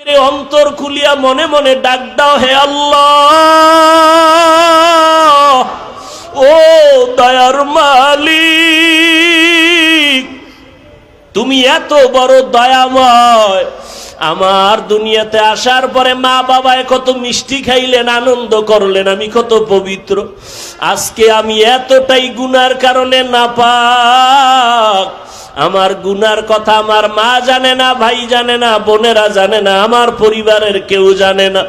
অন্তর খুলিয়া মনে মনে ডাক দাও হে আল্লাহ। ও দয়ার মালিক, তুমি এত বড় দয়াময়। আমার দুনিয়াতে আসার পরে মা বাবায় কত মিষ্টি খাইলেন, আনন্দ করলেন, আমি কত পবিত্র। আজকে আমি এতটাই গুনার কারণে না পাক আমার গুনার কথা আমার মা জানে না, ভাই জানে না, বোনেরা জানে না, আমার পরিবারের কেউ জানে না।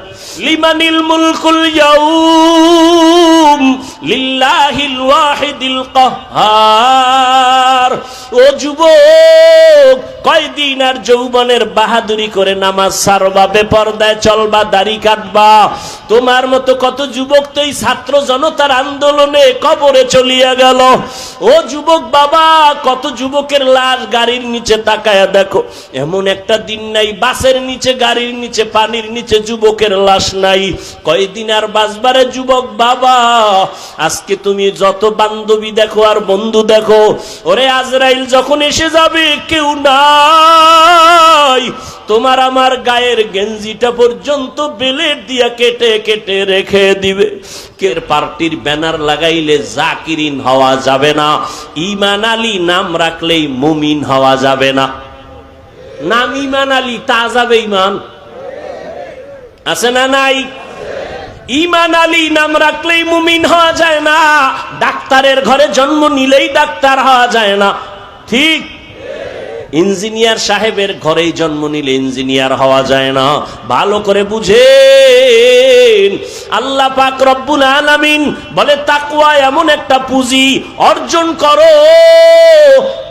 লিমানিল মুলকুল ইয়াউম লিল্লাহিল ওয়াহিদিল কাহ্হার ও যুবক, কয়দিন আর যৌবনের বাহাদুরি করে নামাজ সারবা, বেপরদায় চলবা, দাড়ি কাটবা। তোমার মতো কত যুবক তো এই ছাত্র জনতার আন্দোলনে কবরে চলিয়া গেল। ও যুবক বাবা, কত যুবকের লাশ গাড়ির নিচে তাকায়া দেখো, এমন একটা দিন নাই, বাসের নিচে, গাড়ির নিচে, পানির নিচে, যুবকের লাশ নাই। কয়দিন আর বাসবারে যুবক বাবা? আজকে তুমি যত বান্ধবী দেখো আর বন্ধু দেখো, ওরে আজরাইল যখন এসে যাবে, কেউ নাই। তোমার আমার গায়ের গেঞ্জিটা পর্যন্ত বেলের দিয়া কেটে কেটে রেখে দিবে। কের পার্টির ব্যানার লাগাইলে জাকিরিন হওয়া যাবে না, ইমান আলী নাম রাখলেই মুমিন হওয়া যাবে না। নাম ইমান আলী, তা যাবে ইমান? আছে না নাই? ইমান আলী নাম রাখলেই মুমিন হওয়া যায় না, ডাক্তারের ঘরে জন্ম নিলেই ডাক্তার হওয়া যায় না। ঠিক ইঞ্জিনিয়ার সাহেবের ঘরেই জন্ম নিলে ইঞ্জিনিয়ার হওয়া যায় না। ভালো করে বুঝেন। আল্লাহ পাক রব্বুল আলামিন বলে, তাকওয়া এমন একটা পুঁজি অর্জন করো।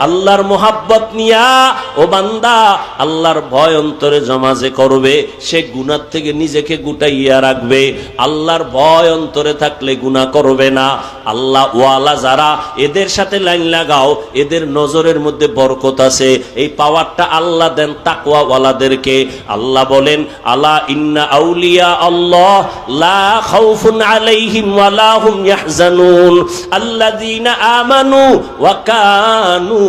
আল্লাহর মোহাব্বত নিয়া ও বান্দা আল্লাহর ভয় অন্তরে জমা যে করবে, সে গুনার থেকে নিজেকে গুটাইয়া রাখবে। আল্লাহর ভয় অন্তরে থাকলে গুনাহ করবে না। আল্লাহ ওয়ালা যারা, এদের সাথে লাইন লাগাও, এদের নজরের মধ্যে বরকত আছে। এই পাওয়ারটা আল্লাহ দেন তাকওয়া ওয়ালাদেরকে আল্লাহ বলেন, আলা ইন্না আউলিয়া আল্লাহ লা খাউফুন আলাইহিম ওয়ালা হুম ইয়াহজানুন। আল্লাযীনা আমানু ওয়া কানু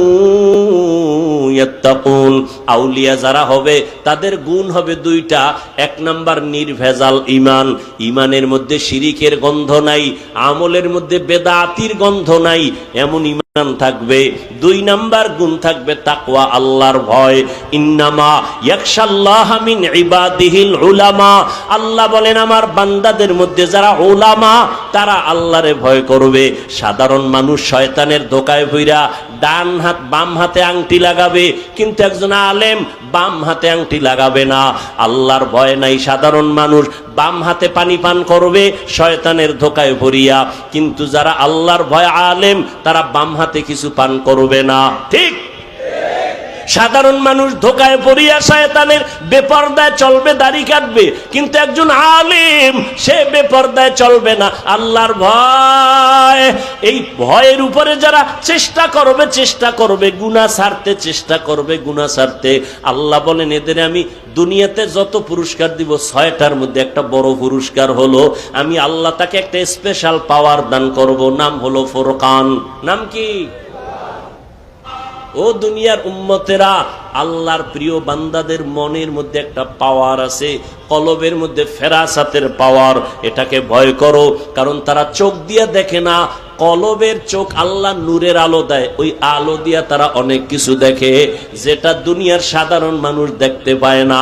ইয়াত্তাকুন। আউলিয়া যারা হবে, তাদের গুণ হবে দুইটা। এক নাম্বার নির্ভেজাল ইমান ইমানের মধ্যে শিরিকের গন্ধ নাই, আমলের মধ্যে বেদাতির গন্ধ নাই। এমন ইমান থাকবে, দুই নাম্বার গুণ থাকবে তাকওয়া, আল্লাহর ভয়। ইন্নামা ইয়াকশাল্লাহ মিন ইবাদিহিল উলামা। আল্লাহ বলেন, আমার বান্দাদের মধ্যে যারা উলামা, তারা আল্লাহরে ভয় করবে। সাধারণ মানুষ শয়তানের ধোকায় ভইরা ডান হাত বাম হাতে আংটি লাগাবে, কিন্তু একজন আলেম বাম হাতে আংটি লাগাবে না। আল্লাহর ভয় নাই, সাধারণ মানুষ বাম হাতে পানি পান করবে, শয়তানের ধোকায় ভরিয়া। কিন্তু যারা আল্লাহর ভয় আলেম, তারা বাম হাতে কিছু পান করবে না। ঠিক সাধারণ মানুষ ধোকায় পড়িয়া শয়তানের বেপর্দায় চলবে, দাড়ি কাটবে। কিন্তু একজন আলিম, সে বেপর্দায় চলবে না। আল্লাহর ভয়। এই ভয়ের উপরে যারা চেষ্টা করবে চেষ্টা করবে গুণা সারতে, চেষ্টা করবে গুণা সারতে। আল্লাহ বলেন, এদের আমি দুনিয়াতে যত পুরস্কার দিব, ছয়টার মধ্যে একটা বড় পুরস্কার হলো, আমি আল্লাহ তাকে একটা স্পেশাল পাওয়ার দান করব। নাম হলো ফোরকান। নাম কি? ও দুনিয়ার উম্মতেরা, আল্লাহর প্রিয় বান্দাদের মনের মধ্যে একটা পাওয়ার আছে, কলবের মধ্যে ফেরাসাতের পাওয়ার এটাকে ভয় করো, কারণ তারা চোখ দিয়ে দেখে না, কলবের চোখ আল্লাহ নূরের আলো দেয়, ওই আলো দিয়া তারা অনেক কিছু দেখে, যেটা দুনিয়ার সাধারণ মানুষ দেখতে পায় না।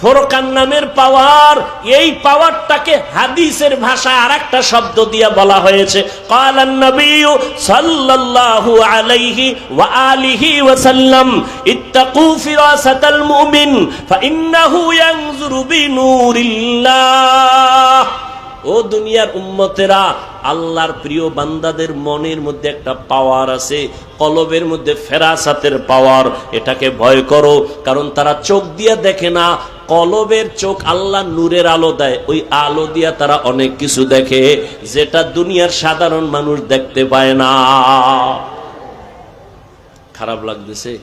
ফোরকান নামের পাওয়ার, এই পাওয়ারটাকে হাদিসের ভাষা আর একটা শব্দ দিয়ে বলা হয়েছে। কালান সাল্লাল্লাহু আলাইহি ওয়া আলিহি ওয়া সাল্লাম ইত্তাকু ফিরাসাতাল মুমিন, ফাইন্নাহু ইয়ানজুরু বিনুরিল্লাহ। ও দুনিয়ার উম্মতেরা, আল্লাহর প্রিয় বান্দাদের মনের মধ্যে একটা পাওয়ার আছে, কলবের মধ্যে ফেরাসাতের পাওয়ার এটাকে ভয় করো, কারণ তারা চোখ দিয়ে দেখে না, কলবের চোখ আল্লাহ নূরের আলো দেয়, ওই আলো দিয়া তারা অনেক কিছু দেখে, যেটা দুনিয়ার সাধারণ মানুষ দেখতে পায় না। খারাপ লাগতেছে?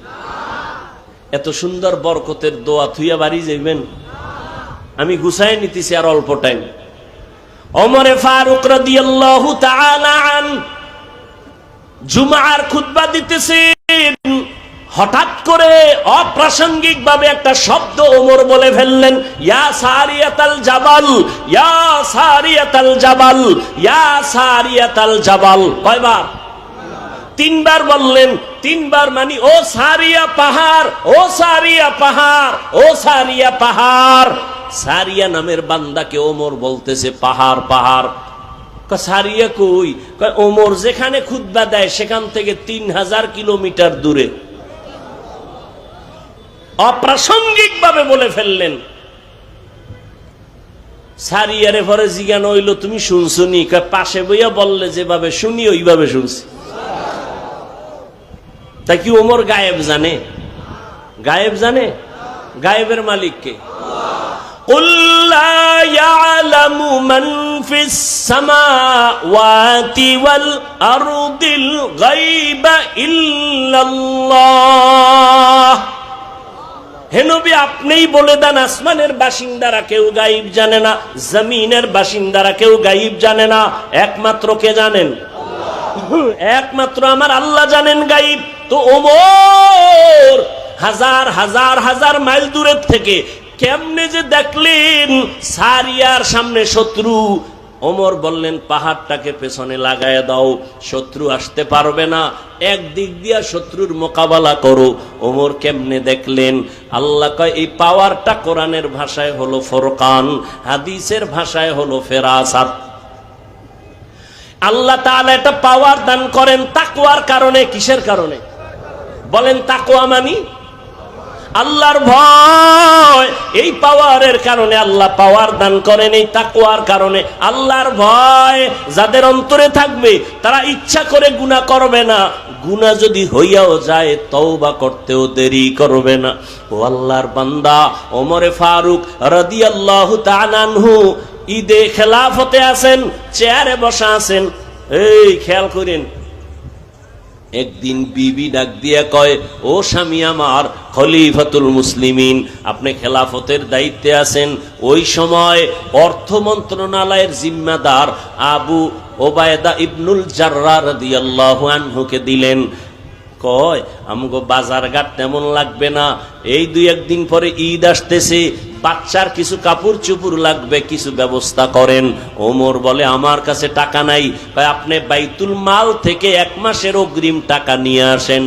এত সুন্দর বরকতের দোয়া থুইয়া বাড়ি যাইবেন? আমি গুছাই নিতেছি আর অল্প টাইম অমরে ফারুক রাদিয়াল্লাহু তাআলা জুমার খুতবা দিতেছেন। হঠাৎ করে অপ্রাসঙ্গিক ভাবে একটা শব্দ ওমর বলে ফেললেন, ইয়া সারিয়াতাল জাবাল, ইয়া সারিয়াতাল জাবাল, ইয়া সারিয়াতাল জাবাল। কয়বার? তিনবার বললেন, তিনবার মানি, ও সারিয়া পাহাড়, ও সারিয়া পাহাড়, ও সারিয়া পাহাড়। সারিয়া নামের বান্দাকে ওমর বলতেছে, পাহাড় পাহাড়। সারিয়া কই? ওমর যেখানে খুদ্া দেয়, সেখান থেকে তিন হাজার কিলোমিটার দূরে। অপ্রাসঙ্গিক ভাবে বলে ফেললেন। সারিয়ারে পরে জিজ্ঞান হইল, তুমি শুনছো নি? পাশে বইয়া বললে, যেভাবে শুনি, ওইভাবে শুনছি। তা কি ওমর গায়েব জানে গায়েব জানে গায়েবের মালিককে قل لا يعلم من في السماوات والأرض الغيب إلا الله হে নবী আপনিই বলে দেন আসমানের বাসিন্দারা কেউ গাইব জানে না জমিনের বাসিন্দারা কেউ গাইব জানে না একমাত্র কে জানেন একমাত্র আমার আল্লাহ জানেন গাইব তো ওমর হাজার হাজার হাজার মাইল দূরের থেকে কেমনে যে দেখলেন সারিয়ার সামনে শত্রু। ওমর বললেন, পাহাড়টাকে পেছনে লাগায় দাও, শত্রু আসতে পারবে না। একদিক দিয়া শত্রুর মোকাবেলা করো। ওমর কেমনে দেখলেন? আল্লাহ কয়, এই পাওয়ারটা কোরআনের ভাষায় হলো ফোরকান, হাদিসের ভাষায় হলো ফেরাসাত। আল্লাহ তাআলা এটা পাওয়ার দান করেন তাকওয়ার কারণে, কিসের কারণে? বলেন, তাকওয়া মানি? আল্লাহর ভয়। এই পাওয়ারের কারণে আল্লাহ পাওয়ার দান করেন, এই তাকওয়ার কারণে। আল্লাহর ভয় যাদের অন্তরে থাকবে, তারা ইচ্ছা করে গুনাহ করবে না। গুনাহ যদি হইয়াও যায়, তওবা করতেও দেরি করবে না। ও আল্লাহর বান্দা, ওমরে ফারুক রাদিয়াল্লাহু তাআলা আনহু ঈদে খেলাফতে আছেন, চেয়ারে বসা আছেন। এই, খেয়াল করেন একদিন বিবি ডাক দিয়া কয়, ও স্বামী আমার, খলিফাতুল মুসলিমিন, আপনি খেলাফতের দায়িত্বে আছেন। ওই সময় অর্থ মন্ত্রণালয়ের জিম্মাদার আবু ওবায়দা ইবনুল জার্রা রাদিয়াল্লাহু আনহুকে দিলেন। কয়, আমগো বাজার ঘাট তেমন লাগবে না। এই দুই একদিন পরে ঈদ আসতেছে। বাচ্চার কিছু কাপড় চুপুর লাগবে, কিছু ব্যবস্থা করেন। ওমর বলে, আমার কাছে টাকা নাই। কয়, আপনি বাইতুল মাল থেকে এক মাসের অগ্রিম টাকা নিয়ে আসেন।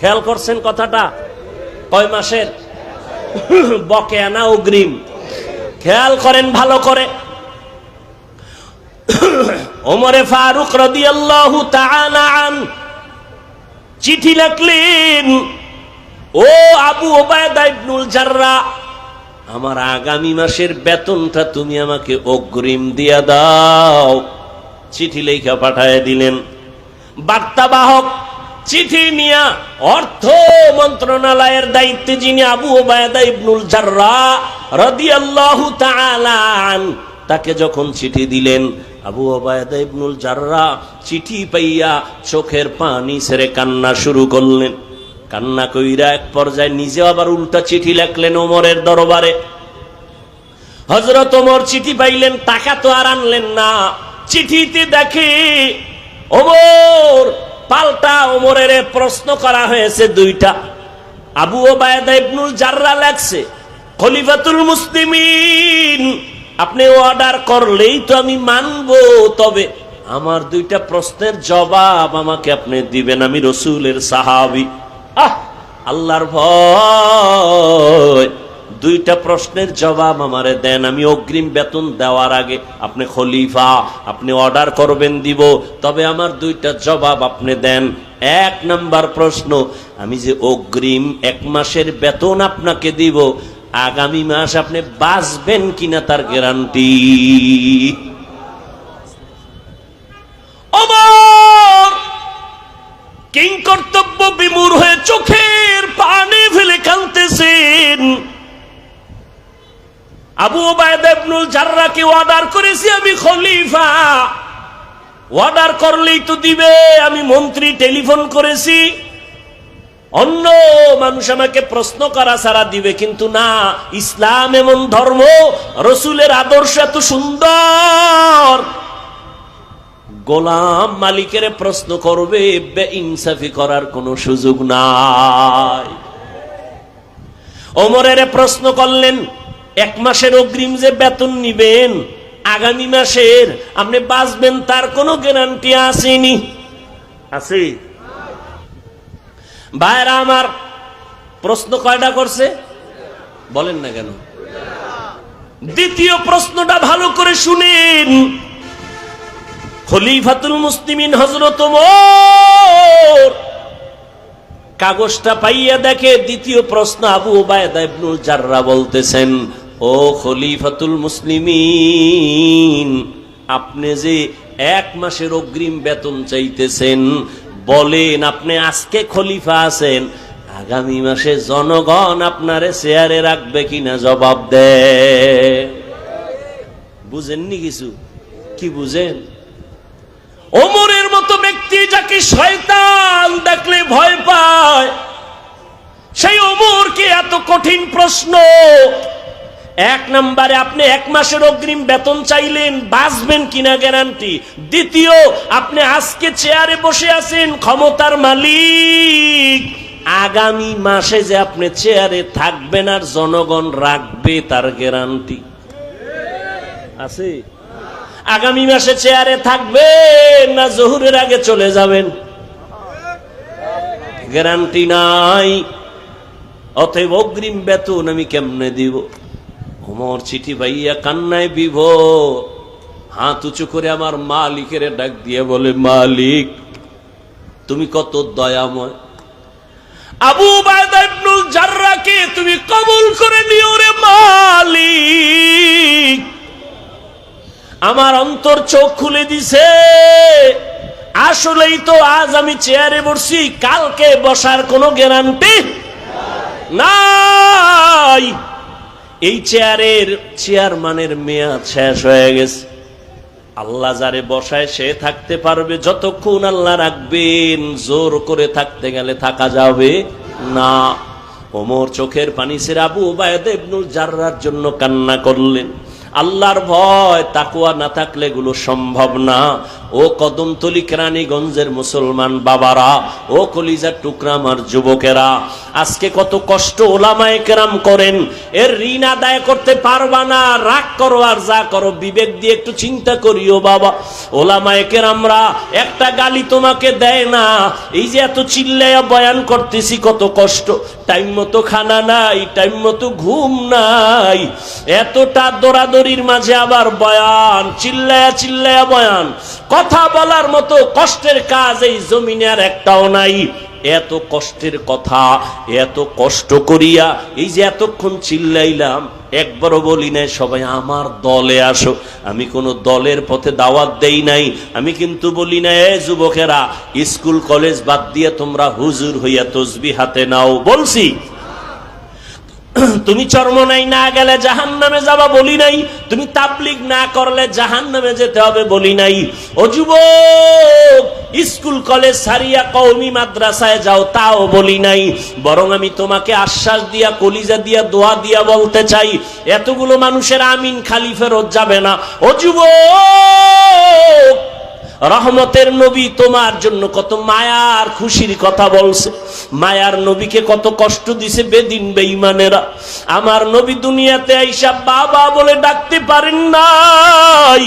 খেয়াল করছেন কথাটা? কয় মাসের? বকে না অগ্রিম। খেয়াল করেন ভালো করে। ওমরে ফারুক রাদিয়াল্লাহু তাআলা আন চিঠি লিখলেন, ও আবু ওবায়দা ইবনুল জাররা, আমার আগামী মাসের বেতনটা তুমি আমাকে অগ্রিম দিয়া দাও। চিঠি লেখা পাঠায় দিলেন। বার্তাবাহক, চিঠি নিয়া অর্থ মন্ত্রণালয়ের দায়িত্বে যিনি আবু ওবায়দা ইবনুল জাররা রাদিয়াল্লাহু তাকে যখন চিঠি দিলেন আবু ওবায়দা ইবনুল জাররা চিঠি পাইয়া চোখের পানি ছেড়ে কান্না শুরু করলেন। কান্না কইরা এক পর্যায়ে নিজে আবার উল্টা চিঠি লেখলেন ওমরের দরবারে। হজরত ওমর চিঠি পাইলেন টাকা তো আর আনলেন না। চিঠিতে দেখে ওমর, পাল্টা ওমরের প্রশ্ন করা হয়েছে দুইটা। আবু ওবায়দা ইবনুল জাররা লেখছে, খলিফাতুল মুসলিমিন আপনি অর্ডার করলেই তো আমি মানব, তবে আমার দুইটা প্রশ্নের জবাব আমাকে আপনি দিবেন, আমি রসুলের সাহাবি। আহ, আল্লাহর ভয়। দুইটা প্রশ্নের জবাব আমারে দেন, আমি অগ্রিম বেতন দেওয়ার আগে আপনি খলিফা, আপনি অর্ডার করবেন দিব, তবে আমার দুইটা জবাব আপনি দেন। এক নাম্বার প্রশ্ন, আমি যে অগ্রিম এক মাসের বেতন আপনাকে দিব আগামী মাস আপনি বাঁচবেন কিনা তার গ্যারান্টি কিং কর্তব্য বিমূর হয়ে চোখের পানি ফেলে কাঁদতেছেন। আবু ওবায়দাবনুল জাররাকে অর্ডার করেছি আমি খলিফা। অর্ডার করলেই তো দিবে, আমি মন্ত্রী টেলিফোন করেছি। অন্য মানুষ আমাকে প্রশ্ন করা ছাড়া দিবে, কিন্তু না, ইসলাম এমন ধর্ম, রসুলের আদর্শ এত সুন্দর। গোলাম মালিকের প্রশ্ন করবে ইনসাফি করার কোনো সুযোগ নাই। ওমরের প্রশ্ন করলেন, এক মাসের অগ্রিম যে বেতন নিবেন, আগামী মাসের, আপনি বাঁচবেন, তার কোনো গ্যারান্টি আসেনি। আছে ভাইরা আমার প্রশ্ন কয়টা করছে? বলেন না কেন? দ্বিতীয় প্রশ্নটা ভালো করে শুনেন। খলিফাতুল মুসলিমিন হজরত কাগজটা পাইয়া দেখে দ্বিতীয় প্রশ্ন আবু ওবায়দা জাররা বলতেছেন, ও খলিফাতুল মুসলিমিন, আপনি যে এক মাসের অগ্রিম বেতন চাইতেছেন বলেন, আপনি আজকে খলিফা আছেন, আগামী মাসে জনগণ আপনারে চেয়ারে রাখবে কিনা জবাব দে। বুঝেননি কিছু? কি বুঝেন? ওমরের মতো ব্যক্তি যাকে শয়তান দেখলে ভয় পায়, সেই ওমর ওমরকে এত কঠিন প্রশ্ন এক নম্বরে আপনি এক মাসের অগ্রিম বেতন চাইলেন, বাঁচবেন কিনা গ্যারান্টি দ্বিতীয়, আপনি আজকে চেয়ারে বসে আছেন, ক্ষমতার মালিক। আগামী মাসে যে আপনি চেয়ারে থাকবেন আর জনগণ রাখবে তার গ্যারান্টি আছে? আগামী মাসে চেয়ারে থাকবেন না জহুরের আগে চলে যাবেন? গ্যারান্টি নাই। অতএব অগ্রিম বেতন আমি কেমনে দিব? ওমর চিঠি ভাইয়া কান্নায় বিভ। হাত উঁচু করে আমার মালিকের ডাক দিয়ে বলে, মালিক, তুমি কত দয়াময়। আবু জাররাকে তুমি কবুল করে নিও রে মালিক। আমার অন্তর চোখ খুলে দিছে। আসলেই তো আজ আমি চেয়ারে বসছি, কালকে বসার কোনো গ্যারান্টি নাই। এই চেয়ারের চেয়ারম্যানের মেয়াদ শেষ হয়ে গেছে। আল্লাহ যারে বসায় সে থাকতে পারবে, যতক্ষণ আল্লাহ রাখবেন, জোর করে থাকতে গেলে থাকা যাবে না। ওমর চোখের পানি সের আবু উবায়দ ইবনুল জাররার জন্য কান্না করলেন। আল্লাহর ভয় তাকুয়া না থাকলে এগুলো সম্ভব না। ও কদমতলি কেরানীগঞ্জের মুসলমান বাবারা, ও কলিজার টুকরা আমার যুবকেরা, আজকে কত কষ্ট ওলামায় কেরাম করেন, এর ঋণ আদায় করতে পারবা না, রাগ করো আর যা করো, বিবেক দিয়ে একটু চিন্তা করিও বাবা। ওলামায় কেরামরা, একটা গালি তোমাকে দেয় না, এই যে এত চিল্লাইয়া বয়ান করতেছি কত কষ্ট, টাইম মতো খানা নাই, টাইম মতো ঘুম নাই, এতটা দৌড়াদৌড়ির মাঝে আবার বয়ান চিল্লায়া চিল্লায়া বয়ান কথা বলার মতো কষ্টের কাজ এই জমিনে আর একটাও নাই। এত কষ্টের কথা, এত কষ্ট করিয়া এই যে এতক্ষণ চিল্লাইলাম, একবারও বলি নাই, সবাই আমার দলে আসো। আমি কোনো দলের পথে দাওয়াত দেই নাই। আমি কিন্তু বলি না এ যুবকেরা, স্কুল, কলেজ বাদ দিয়ে তোমরা হুজুর হইয়া তসবি হাতে নাও। বলছি তুমি চর্ম নাই, না গেলে জাহান নামে যাবা বলি নাই। তুমি তাবলিগ না করলে জাহান নামে যেতে হবে বলি নাই। ও যুবক, স্কুল, কলেজ সারিয়া কৌমি মাদ্রাসায় যাও, তাও বলি নাই। বরং আমি তোমাকে আশ্বাস দিয়া, কলিজা দিয়া, দোয়া দিয়া বলতে চাই, এতগুলো মানুষের আমিন খালি ফেরত যাবে না। ও যুবক রহমতের নবী তোমার জন্য কত মায়ার খুশির কথা বলছে। মায়ার নবীকে কত কষ্ট দিছে বেদিন বেঈমানেরা। আমার নবী দুনিয়াতে আইসা বাবা বলে ডাকতে পারেন নাই।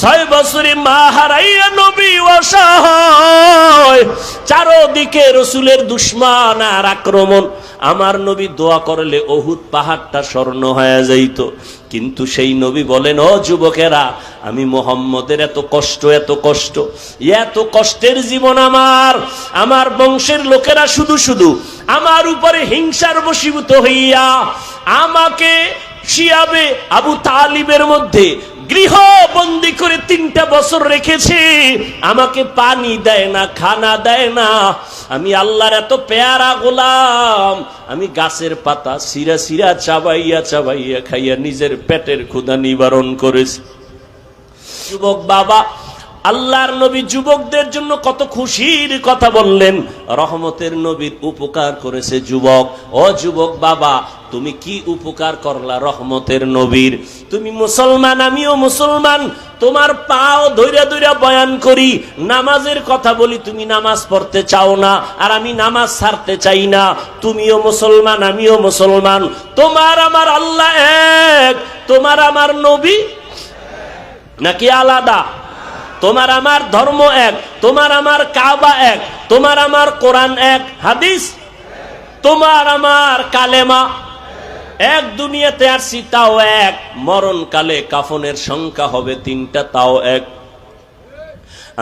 ছয় বছরে মা হারাইয়া নবী অসহায়। চারোদিকে রসুলের দুশ্মান আর আক্রমণ। আমার নবী দোয়া করলে অহুত পাহাড়টা স্বর্ণ হয়ে যাইত। কিন্তু সেই নবী বলেন, ও যুবকেরা, আমি মোহাম্মদের এত কষ্ট এত কষ্ট, এত কষ্টের জীবন আমার। আমার বংশের লোকেরা শুধু শুধু আমার উপরে হিংসার বশীভূত হইয়া আমাকে শিয়াবে আবু তালিবের মধ্যে গৃহ বন্দি করে তিনটা বছর রেখেছে, আমাকে পানি দেয় না, খানা দেয় না। আমি আল্লাহর এত পেয়ারা গোলাম, আমি গাছের পাতা সিরা সিরা চাবাইয়া চাবাইয়া খাইয়া নিজের পেটের ক্ষুধা নিবারণ করেছি। যুবক বাবা আল্লাহর নবী যুবকদের জন্য কত খুশির কথা বললেন। রহমতের নবীর উপকার করেছে যুবক। ও যুবক বাবা, তুমি কি উপকার করলা রহমতের নবীর? তুমি মুসলমান, আমিও মুসলমান। তোমার পাও ধৈর্য ধৈর্য বয়ান করি। নামাজের কথা বলি, তুমি নামাজ পড়তে চাও না, আর আমি নামাজ ছাড়তে চাই না। তুমিও মুসলমান, আমিও মুসলমান। তোমার আমার আল্লাহ এক, তোমার আমার নবী নাকি আলাদা? তোমার আমার ধর্ম এক, তোমার আমার কাবা এক, তোমার আমার কোরআন এক, হাদিস? তোমার আমার কালেমা? এক দুনিয়াতে আসছি তাও এক, মরণকালে কাফনের সংখ্যা হবে তিনটা, তাও এক।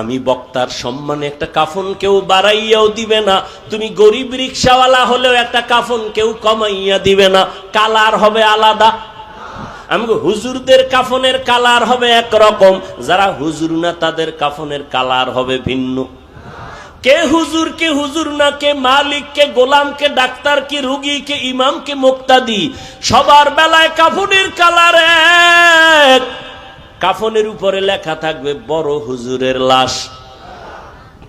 আমি বক্তার সম্মানে একটা কাফন কেউ বাড়াইয়াও দিবে না, তুমি গরিব রিক্সাওয়ালা হলেও একটা কাফন কেউ কমাইয়া দিবে না, কালার হবে আলাদা আমি হুজুরদের কাফনের কালার হবে একরকম, যারা হুজুর না তাদের কাফনের কালার হবে ভিন্ন। কে হুজুর কে হুজুর না, কে মালিক, কে গোলাম, কে ডাক্তার, কে রুগী, কে ইমাম, কে মুক্তাদি, সবার বেলায় কাফনের কালার এক। কাফনের উপরে লেখা থাকবে, বড় হুজুরের লাশ।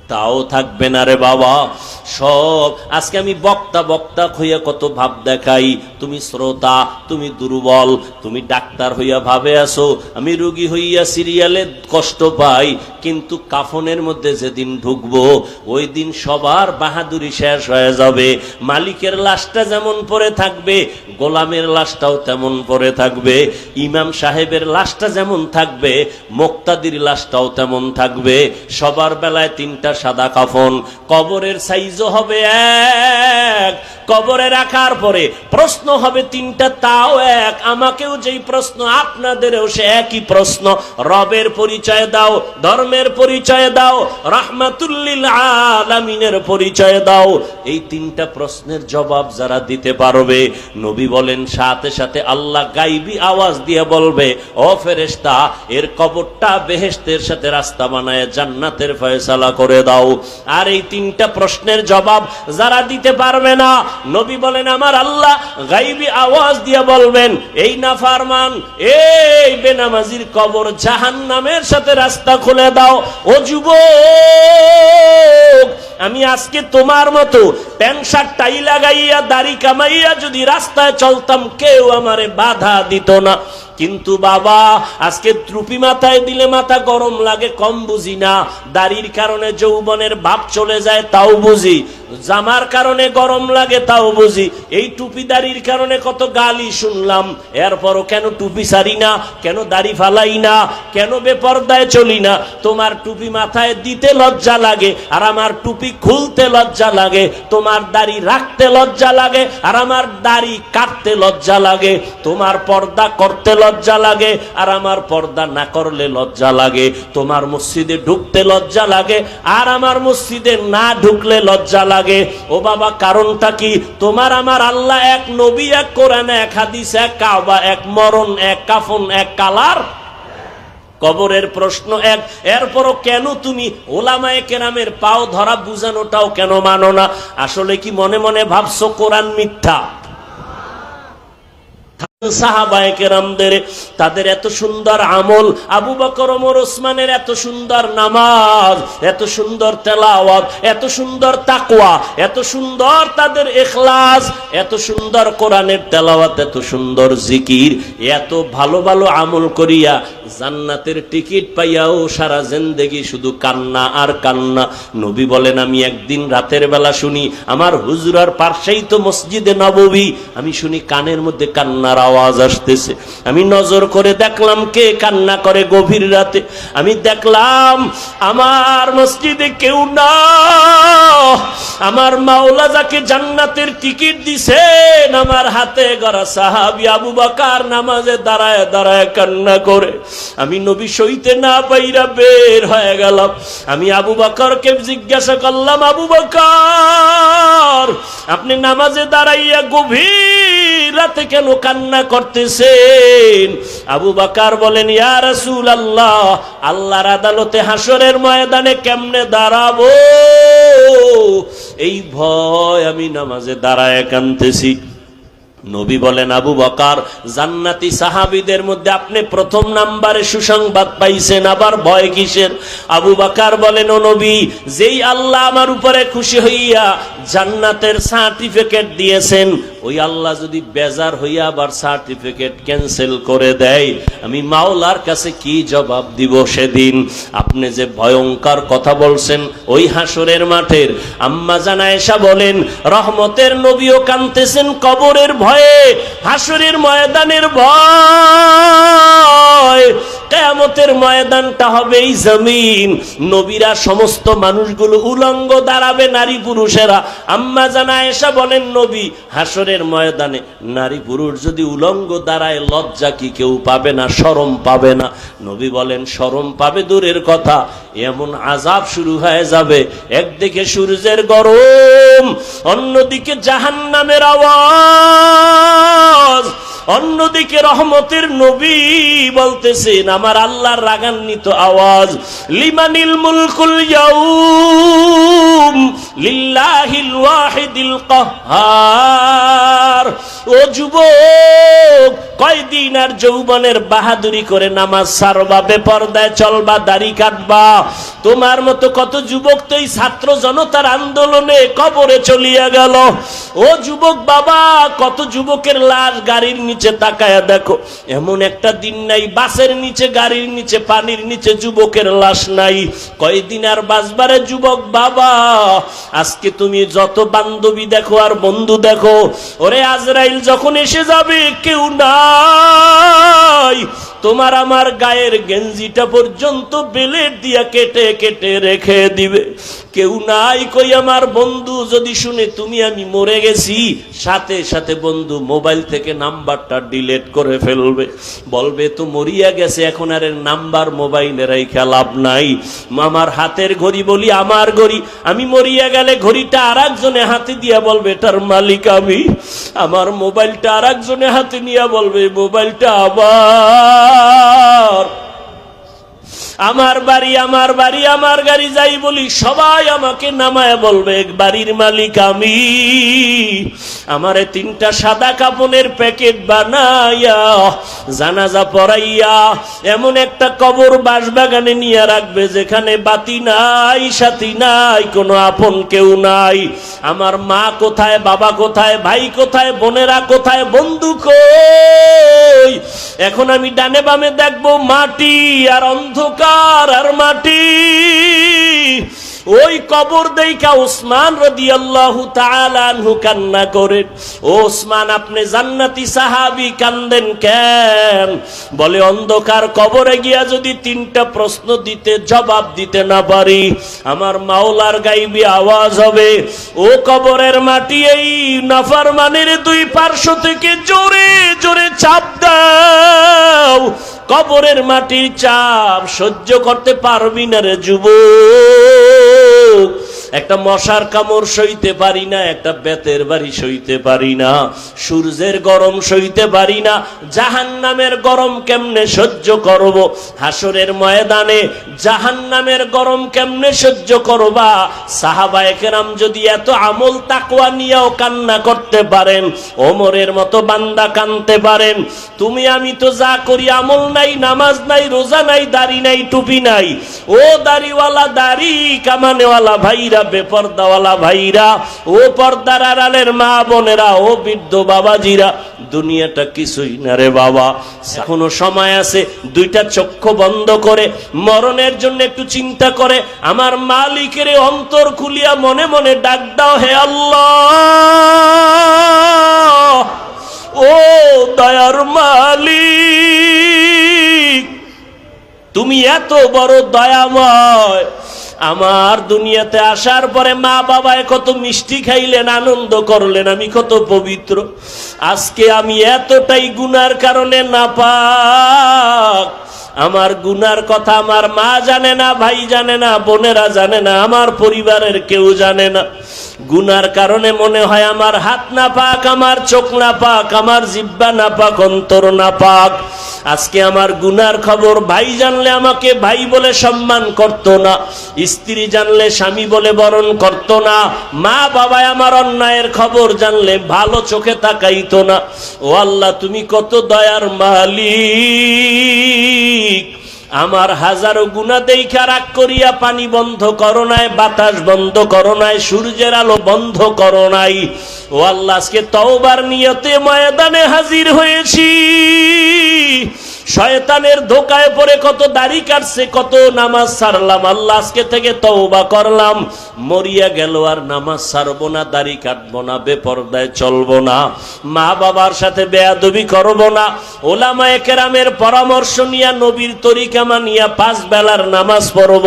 তাও থাকবে না রে বাবা। সব, আজকে আমি বক্তা বক্তা হইয়া কত ভাব দেখাই। তুমি শ্রোতা, তুমি দুর্বল, তুমি ডাক্তার হইয়া ভাবে আসো আমি রুগী হইয়া সিরিয়ালে কষ্ট পাই। কিন্তু কাফনের মধ্যে যেদিন ঢুকবো ওই দিন সবার বাহাদুরি শেষ হয়ে যাবে। মালিকের লাশটা যেমন পরে থাকবে, গোলামের লাশটাও তেমন পরে থাকবে। ইমাম সাহেবের লাশটা যেমন থাকবে, মোক্তাদির লাশটাও তেমন থাকবে। সবার বেলায় তিনটা সাদা কাফন। কবরের সাইজও হবে এক। কবরে রাখার পরে প্রশ্ন হবে তিনটা, তাও এক। আমাকেও যেই প্রশ্ন, আপনাদেরও সে একই প্রশ্ন। রবের পরিচয় দাও ধর্মের পরিচয় দাও, রাহমাতুল্লিল আলামিনের পরিচয় দাও। এই তিনটা প্রশ্নের জবাব যারা দিতে পারবে, নবী বলেন, সাথে সাথে আল্লাহ গাইবি আওয়াজ দিয়ে বলবে, ও ফেরেশতা, এর কবরটা বেহেশতের সাথে রাস্তা বানায় জান্নাতের ফয়সালা করে দাও। আর এই তিনটা প্রশ্নের জবাব যারা দিতে পারবে না, নবী বলেন, আমার আল্লাহ গাইবি আওয়াজ দিয়ে বলবেন, এই না নাফারমান, এই বেনামাজির কবর জাহান্নামের সাথে রাস্তা খুলে দাও। ও যুবক, আমি আজকে তোমার মতো প্যান্ট শার্ট, টাই লাগাইয়া, দাড়ি কামাইয়া যদি রাস্তায় চলতাম, কেউ আমারে বাধা দিত না। কিন্তু বাবা, আজকে টুপি মাথায় দিলে মাথা গরম লাগে, কম বুঝি না। দাড়ির কারণে যৌবনের ভাব চলে যায়, তাও বুঝি। জামার কারণে গরম লাগে, তাও বুঝি। এই টুপি দাড়ির কারণে কত গালি শুনলাম। এরপরও কেন টুপি সারি না, কেন দাড়ি ফালাই না, কেন বেপর্দায় চলি না। তোমার টুপি মাথায় দিতে লজ্জা লাগে, আর আমার টুপি খুলতে লজ্জা লাগে। তোমার দাড়ি রাখতে লজ্জা লাগে, আর আমার দাড়ি কাটতে লজ্জা লাগে। তোমার পর্দা করতে লজ্জা লাগে। আর আমার পর্দা না করলে লজ্জা লাগে। তোমার মসজিদে ঢুকতে লজ্জা লাগে। আর আমার মসজিদে না ঢুকলে লজ্জা লাগে। ও বাবা, কারণটা কি? তোমার আমার আল্লাহ এক নবী, এক কোরআন, এক হাদিস, এক কাবা, এক মরণ, এক কাফন, এক কালার? কবরের প্রশ্ন এক। এরপরও কেন তুমি ওলামায়ে কেরামের পাও ধরা বুঝানোটাও কেন মানো না? আসলে কি মনে মনে ভাবছ কোরআন মিথ্যা? তাদের এত সুন্দর আমল, আবু ওসমানের এত সুন্দর নামাজ, এত সুন্দর তেলাওয়াত, এত সুন্দর এত সুন্দর তাদের এখলাস, এত সুন্দর কোরআনের তেলাওয়াত, এত সুন্দর জিকির, এত ভালো ভালো আমল করিয়া জান্নাতের টিকিট পাইয়াও সারা জিন্দেগি শুধু কান্না আর কান্না। নবী বলেন, আমি একদিন রাতের বেলা শুনি, আমার হুজুরার পার্শ্বেই তো মসজিদে নববী, আমি শুনি কানের মধ্যে কান্নার আওয়াজ আসতেছে। আমি নজর করে দেখলাম কে কান্না করে গভীর রাতে। আমি দেখলাম আমার মসজিদে কেউ না আমার মাওলা যাকে জান্নাতের টিকিট দিছেন, আমার হাতে গড়া সাহাবি আবু বাকার নামাজে দাঁড়ায় দাঁড়ায় কান্না করে। আমি নবী সইতে না পাইরা বের হয়ে গেলাম। আমি আবু বাকরকে জিজ্ঞাসা করলাম, আবু বাকর, আপনি নামাজে দাঁড়াইয়া গভীর রাতে কেন কান্না করতেছেন? আবু বাকার বলেন, ইয়া রাসূল আল্লাহ আল্লাহর আদালতে হাসরের ময়দানে কেমনে দাঁড়াবো? এই ভয় আমি নামাজে দাঁড়ায় কানতেছি নবী বলেন, আবু বকার, জান্নাতি সাহাবিদের মধ্যে আপনি প্রথম নাম্বারে সুসংবাদ পাইছেন, আবার ভয় কিসের? আবু বাকার বলেন, ও নবী, যেই আল্লাহ আমার উপরে খুশি হইয়া জান্নাতের সার্টিফিকেট দিয়েছেন ওই আল্লাহ যদি বেজার হইয়া আবার সার্টিফিকেট ক্যান্সেল করে দেয়, আমি মাওলার কাছে কি জবাব দিব সেদিন? আপনি যে ভয়ঙ্কর কথা বলছেন ওই হাসরের মাঠের। আম্মা জানা এসা বলেন, রহমতের নবীও কানতেছেন কবরের ভয়ে, হাসরের ময়দানের ভয়। কেয়ামতের ময়দানটা হবে এই জমিন। নবীরা সমস্ত মানুষগুলো উলঙ্গ দাঁড়াবে নারী পুরুষেরা। আম্মা জানা এসা বলেন, নবী, হাসরের ময়দানে নারী পুরুষ যদি উলঙ্গ দাঁড়ায়, লজ্জা কি কেউ পাবে না, শরম পাবে না? নবী বলেন, শরম পাবে দূরের কথা। এমন আজাব শুরু হয়ে যাবে। একদিকে সূর্যের গরম, অন্যদিকে জাহান্নামের আওয়াজ। অন্যদিকে রহমতের নবী বলতেছেন, আমার আল্লাহর রাগান্বিত আওয়াজ, লিমানিল মুলকুল লিল্লাহিল ওয়াহিদিল কাহ্হার ও যুবক কয়দিন আর যৌবনের বাহাদুরি করে নামাজ সারবা, বেপরদায় চলবা, দাড়ি কাটবা। তোমার মতো কত যুবক তো এই ছাত্র জনতার আন্দোলনে কবরে চলিয়া গেল। ও যুবক বাবা, কত যুবকের লাশ গাড়ির নিচে তাকায়া দেখো। এমন একটা দিন নাই, বাসের নিচে, গাড়ির নিচে, পানির নিচে যুবকের লাশ নাই। কয়দিন আর বাসবারে যুবক বাবা? আজকে তুমি যত বান্ধবী দেখো আর বন্ধু দেখো, ওরে আজরাইল যখন এসে যাবে, কেউ নাই। তোমার আমার গায়ের গেঞ্জিটা পর্যন্ত বেলেট দিয়া কেটে কেটে রেখে দিবে। কেউ নাই কই আমার বন্ধু, যদি শুনে তুমি আমি মরে গেছি, সাথে সাথে বন্ধু মোবাইল থেকে নাম্বারটা ডিলেট করে ফেলবে। বলবে, তো মরিয়া গেছে, এখন আর নাম্বার মোবাইলে রেখা লাভ নাই। আমার হাতের ঘড়ি বলি, আমার ঘড়ি। আমি মরিয়া গেলে ঘড়িটা আর একজনে হাতে দিয়া বলবে, এটার মালিক আমি। আমার মোবাইলটা আর একজনে হাতে নিয়ে বলবে, মোবাইলটা আবার পর আমার বাড়ি আমার বাড়ি, আমার গাড়ি, যাই বলি, সবাই আমাকে নামায় বলবে বাড়ির মালিক আমি। আমারে তিনটা সাদা কাপনের প্যাকেট বানাইয়া জানাজা পড়াইয়া, এমন একটা কবর বাসবাগানে নিয়ে রাখবে, যেখানে বাতি নাই, সাথী নাই, কোনো আপন কেউ নাই। আমার মা কোথায়, বাবা কোথায়, ভাই কোথায়, বোনেরা কোথায়, বন্ধু কই? এখন আমি ডানে বামে দেখব মাটি আর অন্ধকার। আর মাটি। ওই কবর দেইকা উসমান রাদিয়াল্লাহু তাআলা আনহু কান্না করেন ও উসমান, আপনি জান্নাতি সাহাবী কান্দেন কেন? বলে, অন্ধকার কবরে গিয়া যদি তিনটা প্রশ্ন দিতে, জবাব দিতে না পারি, আমার মাওলার গাইবি আওয়াজ হবে, ও কবরের মাটি এই নাফরমানের দুই পার্শ্ব থেকে জোরে জোরে চাপ দাও। কবরের মাটির চাপ সহ্য করতে পারবি না রে যুবক। একটা মশার কামড় সইতে পারি না, একটা বেতের বাড়ি সইতে পারি না, সূর্যের গরম সইতে পারি না জাহান নামের গরম কেমনে সহ্য করব, হাসরের ময়দানে জাহান নামের গরম কেমনে সহ্য করবা? সাহাবা একরাম যদি এত আমল, তাকওয়া নিয়েও কান্না করতে পারেন, ওমরের মতো বান্দা কানতে পারেন, তুমি, আমি তো যা করি, আমল নাই, নামাজ নাই, রোজা নাই, দাড়ি নাই, টুপি নাই, ও দাড়িওয়ালা দাড়ি কামানেওয়ালা ভাইরা বেপর্দাওয়ালা ভাইরা, ও পর্দার আড়ালের মা বোনেরা, ও বৃদ্ধ বাবাজিরা, দুনিয়াটা কিছুই না রে বাবা। এখনও সময় আছে, দুইটা চক্ষু বন্ধ করে, মরণের জন্য একটু চিন্তা করে, আমার মালিকের অন্তর খুলিয়া মনে মনে ডাক দাও হে আল্লাহ। ও দয়ার মালিক, তুমি এত বড় দয়াময় আমার দুনিয়াতে আসার পরে মা বাবায় কত মিষ্টি খাইলেন, আনন্দ করলেন, আমি কত পবিত্র। আজকে আমি এতটাই গুনার কারণে না পাক আমার গুনার কথা আমার মা জানে না, ভাই জানে না, বোনেরা জানে না, আমার পরিবারের কেউ জানে না। গুনার কারণে মনে হয় আমার হাত না পাক, আমার চোখ না পাক, আমার জিব্বা না পাক, অন্তর না পাক। আজকে আমার গুনার খবর, ভাই জানলে আমাকে ভাই বলে সম্মান করত না, স্ত্রী জানলে স্বামী বলে বরণ করত না, মা বাবায় আমার অন্যায়ের খবর জানলে ভালো চোখে তাকাইতো না। ও আল্লাহ, তুমি কত দয়ার মালিক। আমার হাজারো গুণা দেখা রাগ করিয়া পানি বন্ধ করো নাই, বাতাস বন্ধ করো নাই, সূর্যের আলো বন্ধ করো নাই। ও আল্লাহ, আজকে তওবার নিয়তে ময়দানে হাজির হয়েছি। শয়তানের ধোকায় পড়ে কত দাড়ি কাটছে, কত নামাজ সারলাম। আল্লাহ আজকে থেকে তওবা করলাম। মরিয়া গেল আর নামাজ সারবো না, দাড়ি কাটবো না, বেপরদায় চলবো না। মা বাবার সাথে বেয়াদবি করব না। ওলামায়ে কেরামের পরামর্শ নিয়া নবীর তরিকা মানিয়া পাঁচ বেলার নামাজ পড়ব।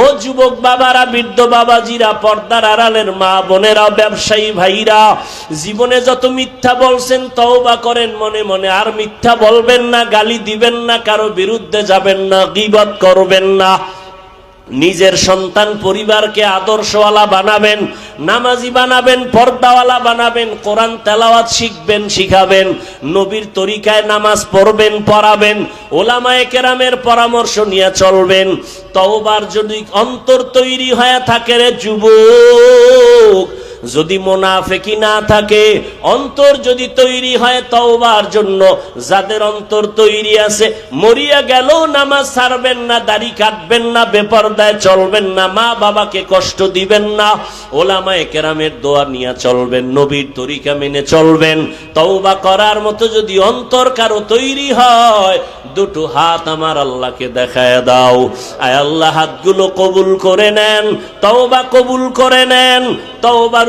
ও যুবক বাবারা, বৃদ্ধ বাবাজিরা, পর্দার আড়ালের মা বোনেরা, ব্যবসায়ী ভাইরা, জীবনে যত মিথ্যা বলছেন, তওবা করেন, মনে মনে আর মিথ্যা বলবেন না, গালি দিবেন না, কারও বিরুদ্ধে যাবেন না, গিবত করবেন না। নিজের সন্তান পরিবারকে আদর্শওয়ালা বানাবেন, নামাজি বানাবেন, পর্দাওয়ালা বানাবেন, কোরআন তেলাওয়াত শিখবেন, শিখাবেন, নবীর তরিকায় নামাজ পড়বেন, পড়াবেন, ওলামায়ে কেরামের পরামর্শ নিয়ে চলবেন। তওবার যদি অন্তর তৈরি হয়ে থাকে রে যুবক যদি মোনাফেকি না থাকে, অন্তর যদি তৈরি হয় তওবার জন্য, যাদের অন্তর তৈরি আছে, মরিয়া গেল নামাজ ছাড়বেন না, দাড়ি কাটবেন না, বেপরদায় চলবেন না মা বাবাকে কষ্ট দিবেন না, ওলামায়ে কেরামের দোয়া নিয়ে চলবেন, নবীর তরিকা মেনে চলবেন, তওবা করার মতো যদি অন্তর কারও তৈরি হয়, দুটো হাত আমার আল্লাহকে দেখায় দাও। আয় আল্লাহ, হাতগুলো কবুল করে নেন, তওবা কবুল করে নেন, তওবার